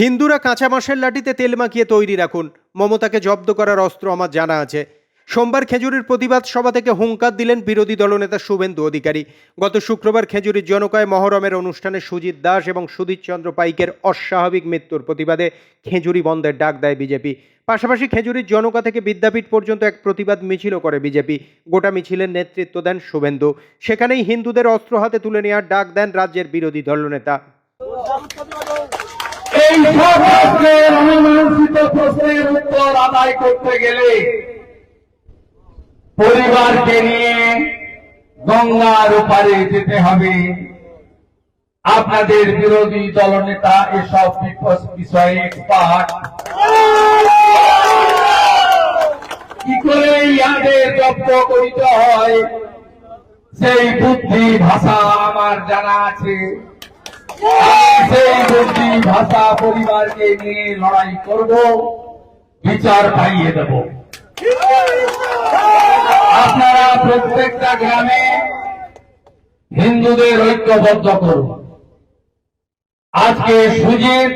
হিন্দুরা কাঁচা মাসের লাঠিতে তেল মাখিয়ে তৈরি রাখুন। মমতাকে জব্দ করার অস্ত্র আমার জানা আছে। সোমবার খেজুরির প্রতিবাদ সভা থেকে হুঙ্কার দিলেন বিরোধী দলনেতা শুভেন্দু অধিকারী। গত শুক্রবার খেজুরির জনকয় মহরমের অনুষ্ঠানে সুজিত দাস এবং সুদীপ চন্দ্র পাইকের অস্বাভাবিক মৃত্যুর প্রতিবাদে খেজুরি বন্ধের ডাক দেয় বিজেপি। পাশাপাশি খেজুরির জনকা থেকে বিদ্যাপীঠ পর্যন্ত এক প্রতিবাদ মিছিলও করে বিজেপি। গোটা মিছিলের নেতৃত্ব দেন শুভেন্দু। সেখানেই হিন্দুদের অস্ত্র হাতে তুলে নেওয়ার ডাক দেন রাজ্যের বিরোধী দলনেতা। এই সব প্রশ্নের অমীমাংসিত প্রশ্নের উত্তর আদায় করতে গেলে পরিবারকে নিয়ে গঙ্গার ওপারে যেতে হবে। আপনাদের বিরোধী দলনেতা এসব বিষয়ে এক্সপার্ট কি করে ইয়াদের জব্দ করিতে হয়? সেই বুদ্ধি ভাষা আমার জানা আছে। ভাষা পরিবারকে নিয়ে লড়াই করব, বিচার পাইয়ে দেব। আপনারা প্রত্যেকটা গ্রামে হিন্দুদের ঐক্যবদ্ধ করুন। আজকে সুজিত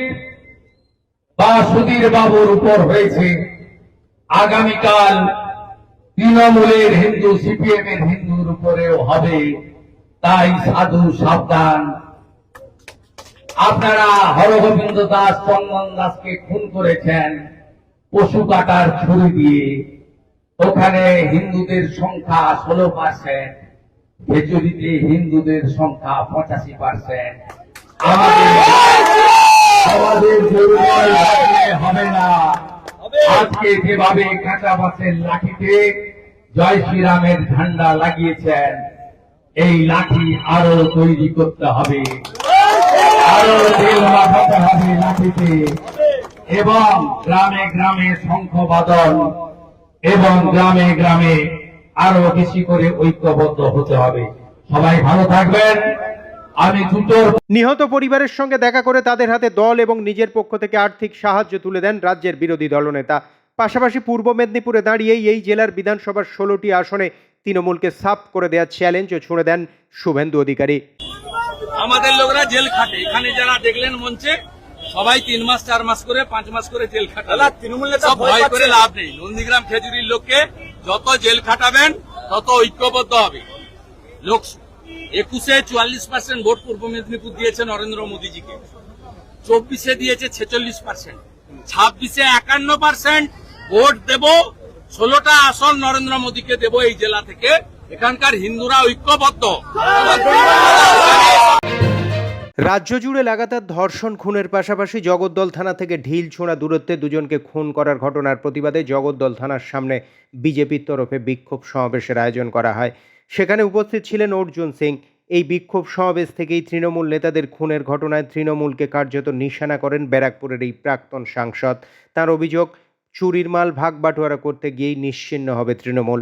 বা সুধীর বাবুর উপর হয়েছে। আগামীকাল তৃণমূলের হিন্দু সিপিএম এর হিন্দুর উপরেও হবে। তাই সাধু সাবধান। আপনারা হরগোবিন্দ দাস চন্দন দাসকে খুন করেছেন, পশু কাটার ছুরি দিয়ে। ওখানে হিন্দুদের সংখ্যা ষোলো পার্সেন্ট খেচুরিতে হিন্দুদের সংখ্যা পঁচাশি পার্সেন্ট হবে না। আজকে লাঠিতে জয় শ্রীরামের ঝান্ডা লাগিয়েছেন, এই লাঠি আরও তৈরি করতে হবে। এবং গ্রামে গ্রামে শঙ্খ বাদন এবং গ্রামে গ্রামে আরও বেশি করে ঐক্যবদ্ধ হতে হবে। সবাই ভালো থাকবেন। নিহত পরিবারের সঙ্গে দেখা করে তাদের হাতে দল এবং নিজের পক্ষ থেকে আর্থিক সাহায্য তুলে দেন রাজ্যের বিরোধী দলনেতা। পাশাপাশি পূর্ব মেদিনীপুরে দাঁড়িয়েই এই জেলার বিধানসভার ষোলোটি আসনে তৃণমূলকে সাফ করে দেওয়ার চ্যালেঞ্জও ছুঁড়ে দেন শুভেন্দু অধিকারী। আমাদের লোকরা জেল খাটে। এখানে যারা দেখলেন মঞ্চে সবাই তিন মাস চার মাস করে পাঁচ মাস করে জেল খাটাবে। তৃণমূল সব ভয় করে লাভ নেই। নন্দীগ্রাম খেজুরির লোককে যত জেল খাটাবেন তত ঐক্যবদ্ধ হবে। লোক একুশে চুয়াল্লিশ পার্সেন্ট ভোট পূর্ব মেদিনীপুর দিয়েছে নরেন্দ্র মোদীজিকে। চব্বিশে দিয়েছে ছেচল্লিশ পার্সেন্ট ছাব্বিশে একান্ন পার্সেন্ট ভোট দেব ষোলোটা আসন নরেন্দ্র মোদীকে দেব এই জেলা থেকে। এখানকার হিন্দুরা ঐক্যবদ্ধ। রাজ্য জুড়ে লাগাতার ধর্ষণ, খুনের পাশাপাশি জগদ্দল থানা থেকে ঢিল ছোঁড়া দূরত্বে দুজনকে খুন করার ঘটনার প্রতিবাদে জগদ্দল থানার সামনে বিজেপির তরফে বিক্ষোভ সমাবেশের আয়োজন করা হয়। সেখানে উপস্থিত ছিলেন অর্জুন সিং। এই বিক্ষোভ সমাবেশ থেকেই তৃণমূল নেতাদের খুনের ঘটনায় তৃণমূলকে কার্যত নিশানা করেন ব্যারাকপুরের এই প্রাক্তন সাংসদ। তার অভিযোগ চুরির মাল ভাগ বাটোয়ারা করতে গিয়েই নিশ্চিন্ন হবে তৃণমূল।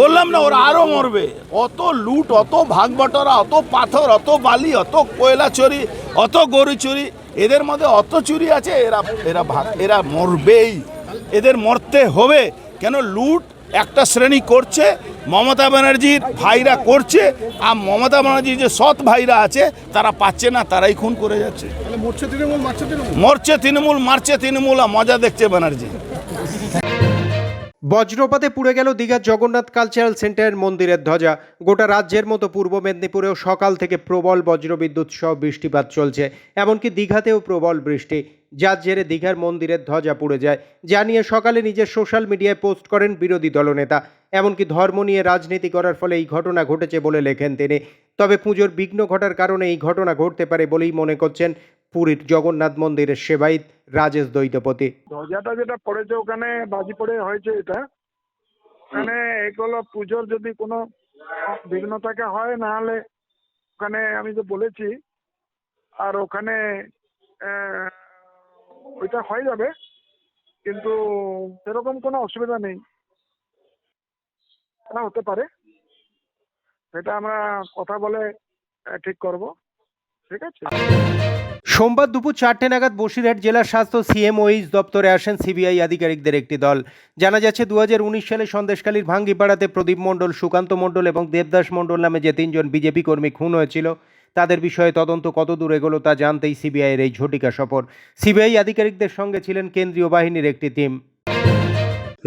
বললাম না ওরা আরও মরবে। অত লুট অত ভাগ বটরা অত পাথর অত বালি অত কয়লা চুরি অত গরু চুরি এদের মধ্যে অত চুরি আছে এরা এরা ভাগ এরা মরবেই। এদের মরতে হবে। কেন লুট একটা শ্রেণি করছে মমতা ব্যানার্জির ভাইরা করছে আর মমতা ব্যানার্জির যে সৎ ভাইরা আছে তারা পাচ্ছে না তারাই খুন করে যাচ্ছে। মরছে তৃণমূল মারছে তৃণমূল আর মজা দেখছে ব্যানার্জি। বজ্রপাতে পুড়ে গেল দীঘার জগন্নাথ কালচারাল সেন্টারের মন্দিরের ধ্বজা। গোটা রাজ্যের মতো পূর্ব মেদিনীপুরেও সকাল থেকে প্রবল বজ্রবিদ্যুৎ সহ বৃষ্টিপাত চলছে, এমনকি দীঘাতেও প্রবল বৃষ্টি। যার জেরে দীঘার মন্দিরের ধ্বজা পুড়ে যায়। যা নিয়ে সকালে নিজের সোশ্যাল মিডিয়ায় পোস্ট করেন বিরোধী দলনেতা। এমনকি ধর্ম নিয়ে রাজনীতি করার ফলে এই ঘটনা ঘটেছে বলে লেখেন তিনি। তবে পুজোর বিঘ্ন ঘটার কারণে এই ঘটনা ঘটতে পারে বলেই মনে করছেন পুরীর জগন্নাথ মন্দিরের সেবায়িত রাজেশ দ্বৈতপতি। ধ্বজাটা যেটা পড়েছে ওখানে, বাজি পড়ে হয়েছে এটা। মানে এগুলো পুজোর যদি কোনো বিঘ্ন থাকে হয়, না হলে ওখানে আমি তো বলেছি, আর ওখানে ওইটা হয়ে যাবে, কিন্তু সেরকম কোনো অসুবিধা নেই। এটা হতে পারে। সেটা আমরা কথা বলে ঠিক করব। ঠিক আছে? সোমবার দুপুর চারটে নাগাদ বসিরহাট জেলার স্বাস্থ্য সিএমওইচ দপ্তরে আসেন সিবিআই আধিকারিকদের একটি দল। জানা যাচ্ছে দু সালে সন্দেশকালীর ভাঙ্গিপাড়াতে প্রদীপ মণ্ডল, সুকান্ত মণ্ডল এবং দেবদাস মণ্ডল নামে যে তিনজন বিজেপি কর্মী খুন হয়েছিল, তাদের বিষয়ে তদন্ত কত দূর এগোলো তা জানতেই সিবিআইয়ের এই ঝটিকা সফর। সিবিআই আধিকারিকদের সঙ্গে ছিলেন কেন্দ্রীয় বাহিনীর একটি টিম।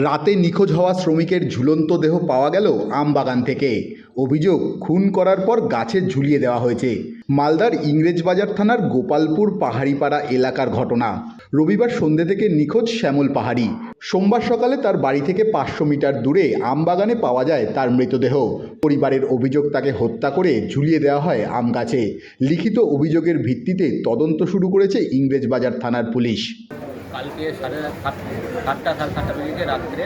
রাতে নিখোঁজ হওয়া শ্রমিকের ঝুলন্ত দেহ পাওয়া গেল আমবাগান থেকে। অভিযোগ খুন করার পর গাছে ঝুলিয়ে দেওয়া হয়েছে। মালদার ইংরেজবাজার থানার গোপালপুর পাহাড়িপাড়া এলাকার ঘটনা। রবিবার সন্ধ্যে থেকে নিখোঁজ শ্যামল পাহাড়ি। সোমবার সকালে তার বাড়ি থেকে পাঁচশো মিটার দূরে আমবাগানে পাওয়া যায় তার মৃতদেহ। পরিবারের অভিযোগ তাকে হত্যা করে ঝুলিয়ে দেওয়া হয় আম গাছে লিখিত অভিযোগের ভিত্তিতে তদন্ত শুরু করেছে ইংরেজবাজার থানার পুলিশ। কালকে সাড়ে সাতটা সাড়ে সাতটা রাত্রে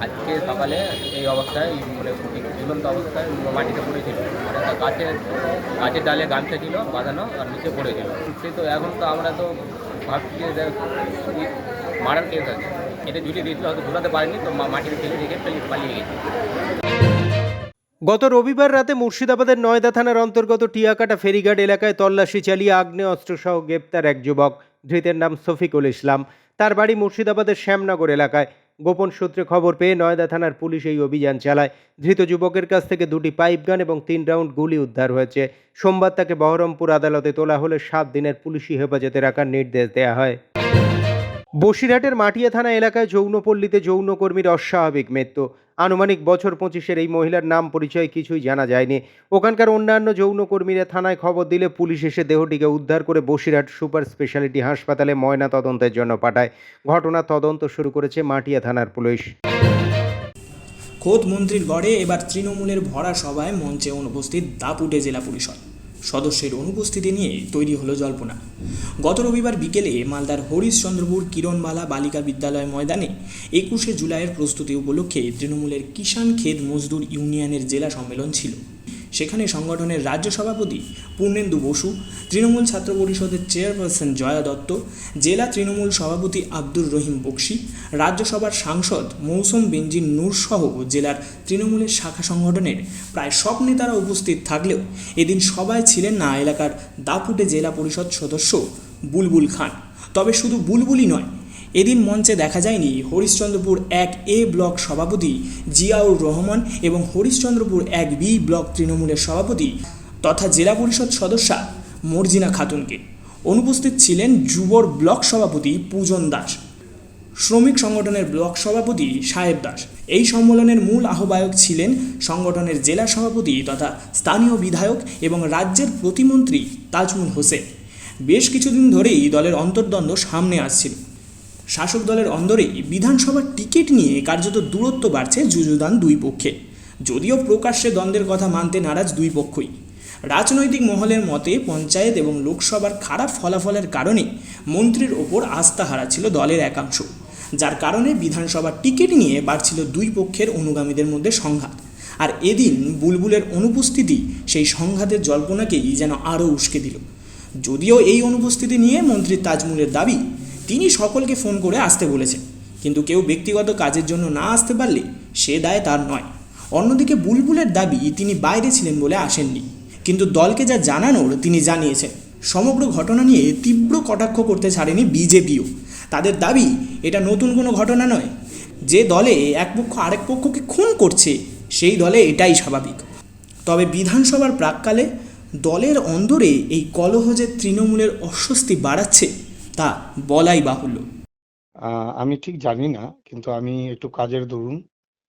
আজকে সকালে এই অবস্থায় মানে ঝুলন্ত অবস্থায় মাটিতে পড়েছিল মানে গাছের গাছের ডালে গামছা ছিল বাঁধানো আর নিচে পড়েছিল সে তো এখন তো আমরা তো ভাবছি যে মারার কেস আছে। এটা ঝুলিয়ে দিয়েছিল, হয়তো ঝুলাতে পারেনি, তো মা- মাটিতে ফেলে রেখে ফেলে পালিয়ে গেছে। গত রবিবার রাতে মুর্শিদাবাদের নয়দা থানার অন্তর্গত টিয়াকাটা ফেরিঘাট এলাকায় তল্লাশি চালিয়ে আগ্নেয় অস্ত্রসহ গ্রেপ্তার এক যুবক। ধৃতের নাম সফিকুল ইসলাম। তার বাড়ি মুর্শিদাবাদের শ্যামনগর এলাকায়। গোপন সূত্রে খবর পেয়ে নয়দা থানার পুলিশ এই অভিযান চালায়। ধৃত যুবকের কাছ থেকে দুটি পাইপ গান এবং তিন রাউন্ড গুলি উদ্ধার হয়েছে। সোমবার তাকে বহরমপুর আদালতে তোলা হলে সাত দিনের পুলিশি হেফাজতে রাখার নির্দেশ দেওয়া হয়। বসিরহাটের মাটিয়া থানা এলাকায় যৌনপল্লীতে যৌনকর্মীর অস্বাভাবিক মৃত্যু। আনুমানিক বছর পঁচিশের এই মহিলার নাম পরিচয় কিছুই জানা যায়নি। ওখানকার অন্যান্য যৌনকর্মীরা থানায় খবর দিলে পুলিশ এসে দেহটিকে উদ্ধার করে বসিরহাট সুপার স্পেশালিটি হাসপাতালে ময়না তদন্তের জন্য পাঠায়। ঘটনা তদন্ত শুরু করেছে মাটিয়া থানার পুলিশ। খোদ মন্ত্রীর গড়ে এবার তৃণমূলের ভরা সভায় মঞ্চে অনুপস্থিত দাপুটে জেলা পরিষদ। সদস্যের অনুপস্থিতি নিয়ে তৈরি হলো জল্পনা। গত রবিবার বিকেলে মালদার হরিশচন্দ্রপুর কিরণবালা বালিকা বিদ্যালয় ময়দানে একুশে জুলাইয়ের প্রস্তুতি উপলক্ষে তৃণমূলের কিষাণ খেদ মজদুর ইউনিয়নের জেলা সম্মেলন ছিল। সেখানে সংগঠনের রাজ্য সভাপতি পূর্ণেন্দু বসু, তৃণমূল ছাত্র পরিষদের চেয়ারপারসন জয়া দত্ত, জেলা তৃণমূল সভাপতি আব্দুর রহিম বক্সি, রাজ্যসভার সাংসদ মৌসুম বেঞ্জিন নূর সহ জেলার তৃণমূলের শাখা সংগঠনের প্রায় সব নেতারা উপস্থিত থাকলেও এদিন সবাই ছিলেন না এলাকার দাপুটে জেলা পরিষদ সদস্য বুলবুল খান। তবে শুধু বুলবুলই নয় এদিন মঞ্চে দেখা যায়নি হরিশ্চন্দ্রপুর এক এ ব্লক সভাপতি জিয়াউর রহমান এবং হরিশ্চন্দ্রপুর এক বি ব্লক তৃণমূলের সভাপতি তথা জেলা পরিষদ সদস্যা মর্জিনা খাতুনকে। অনুপস্থিত ছিলেন যুবর ব্লক সভাপতি পূজন দাস, শ্রমিক সংগঠনের ব্লক সভাপতি সাহেব দাস। এই সম্মেলনের মূল আহ্বায়ক ছিলেন সংগঠনের জেলা সভাপতি তথা স্থানীয় বিধায়ক এবং রাজ্যের প্রতিমন্ত্রী তাজমুল হোসেন। বেশ কিছুদিন ধরেই দলের অন্তর্দ্বন্দ্ব সামনে আসছিল। শাসক দলের অন্দরেই বিধানসভার টিকিট নিয়ে কার্যত দূরত্ব বাড়ছে যুযুদান দুই পক্ষে। যদিও প্রকাশ্যে দ্বন্দ্বের কথা মানতে নারাজ দুই পক্ষই। রাজনৈতিক মহলের মতে পঞ্চায়েত এবং লোকসভার খারাপ ফলাফলের কারণে মন্ত্রীর ওপর আস্থা হারাচ্ছিল দলের একাংশ। যার কারণে বিধানসভার টিকিট নিয়ে বাড়ছিল দুই পক্ষের অনুগামীদের মধ্যে সংঘাত। আর এদিন বুলবুলের অনুপস্থিতি সেই সংঘাতের জল্পনাকেই যেন আরও উস্কে দিল। যদিও এই অনুপস্থিতি নিয়ে মন্ত্রী তাজমুলের দাবি তিনি সকলকে ফোন করে আসতে বলেছেন। কিন্তু কেউ ব্যক্তিগত কাজের জন্য না আসতে পারলে সে দায় তার নয়। অন্যদিকে বুলবুলের দাবি তিনি বাইরে ছিলেন বলে আসেননি। কিন্তু দলকে যা জানানোর তিনি জানিয়েছেন। সমগ্র ঘটনা নিয়ে তীব্র কটাক্ষ করতে ছাড়েনি বিজেপিও। তাদের দাবি, এটা নতুন কোনো ঘটনা নয়। যে দলে এক পক্ষ আরেক পক্ষকে খুন করছে, সেই দলে এটাই স্বাভাবিক। তবে বিধানসভার প্রাককালে দলের অন্দরে এই কলহ যে তৃণমূলের অস্বস্তি বাড়াচ্ছে তা বলাই বাহুল্য। আহ, আমি ঠিক জানি না কিন্তু আমি একটু কাজের দরুন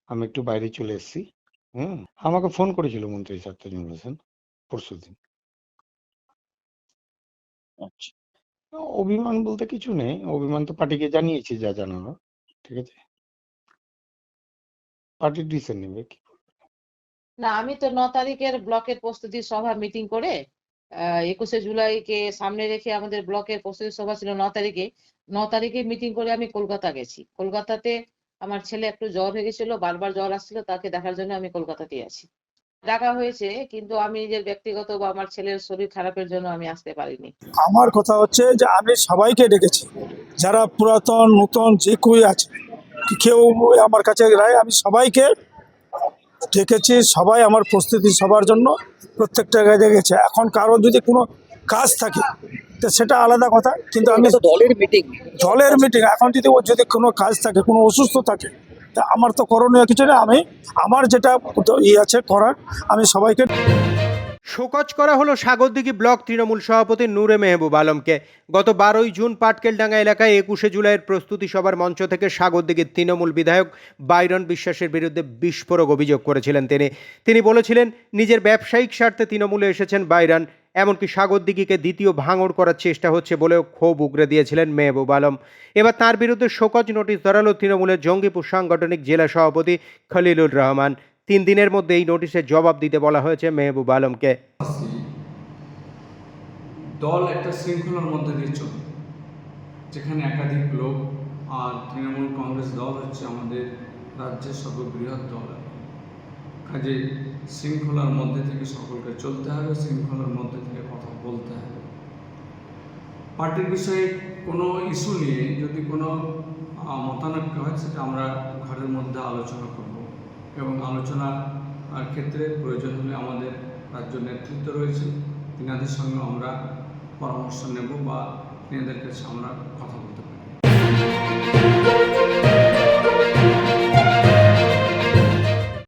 আমি একটু বাইরে চলে এসেছি হুম? আমাকে ফোন করেছিল মন্ত্রী স্যার তাজমুল হোসেন পরশু দিন। আচ্ছা। অভিমান বলতে কিছু নেই অভিমান তো পার্টিকে জানিয়েছি যা জানানো ঠিক আছে? পার্টির ডিসিশন নেবে কি না আমি তো ন তারিখের ব্লকের প্রস্তুতি সভা মিটিং করে একুশে জুলাইকে সামনে রেখে আমাদের ব্লকের প্রস্তুতি সভা ছিল ন তারিখে। ন তারিখে মিটিং করে আমি কলকাতা গেছি। কলকাতাতে আমার ছেলে একটু জ্বর হয়ে গেছিল, বারবার জ্বর আসছিল, তাকে দেখার জন্য আমি কলকাতাতে আছি। ডাকা হয়েছে, কিন্তু আমি নিজের ব্যক্তিগত বা আমার ছেলের শরীর খারাপের জন্য আমি আসতে পারিনি। আমার কথা হচ্ছে যে আমি সবাইকে ডেকেছি। যারা পুরাতন, নতুন যে কেউ আছে, কেউ আমার কাছে রায়, আমি সবাইকে ডেকেছি সবাই আমার প্রস্তুতি সবার জন্য প্রত্যেকটা জায়গায় গেছে। এখন কারও যদি কোনো কাজ থাকে তো সেটা আলাদা কথা কিন্তু আমি দলের মিটিং দলের মিটিং এখন যদি ওর যদি কোনো কাজ থাকে কোনো অসুস্থ থাকে তা আমার তো করণীয় কিছু না আমি আমার যেটা ই আছে করার আমি সবাইকে শোকজ করা হলো সাগরদিঘি ব্লক তৃণমূল সভাপতি নূরে মেহবুব আলমকে। গত বারোই জুন পাটকেলডাঙ্গা এলাকায় একুশে জুলাইয়ের প্রস্তুতি সভার মঞ্চ থেকে সাগরদিঘির তৃণমূল বিধায়ক বাইরন বিশ্বাসের বিরুদ্ধে বিস্ফোরক অভিযোগ করেছিলেন তিনি। তিনি বলেছিলেন, নিজের ব্যবসায়িক স্বার্থে তৃণমূলে এসেছেন বাইরন, এমনকি সাগরদিঘিকে দ্বিতীয় ভাঙড় করার চেষ্টা হচ্ছে বলেও ক্ষোভ উগরে দিয়েছিলেন মেহবুব আলম। এবার তার বিরুদ্ধে শোকজ নোটিশ ধরালো তৃণমূলের জঙ্গিপুর সাংগঠনিক জেলা সভাপতি খলিলুর রহমান। তিন দিনের মধ্যে এই নোটিশের জবাব দিতে বলা হয়েছে মেহবুব আলমকে। দল একটা শৃঙ্খলার মধ্যে দিয়ে চলে, যেখানে একাধিক লোক আর তৃণমূল কংগ্রেস দল হচ্ছে আমাদের রাজ্যের সর্ববৃহৎ দল কাজে শৃঙ্খলার মধ্যে থেকে সকলকে চলতে হবে, শৃঙ্খলার মধ্যে থেকে কথা বলতে হবে। পার্টির বিষয়ে কোনো ইস্যু নিয়ে যদি কোনো মতানৈক্য হয়, সেটা আমরা ঘরের মধ্যে আলোচনা করব। এবং আলোচনার ক্ষেত্রে প্রয়োজন হলে আমাদের রাজ্য নেতৃত্ব রয়েছে। তিনাদের সঙ্গে আমরা পরামর্শ নেব বা তিনাদের কাছে আমরা কথা বলতে পারি।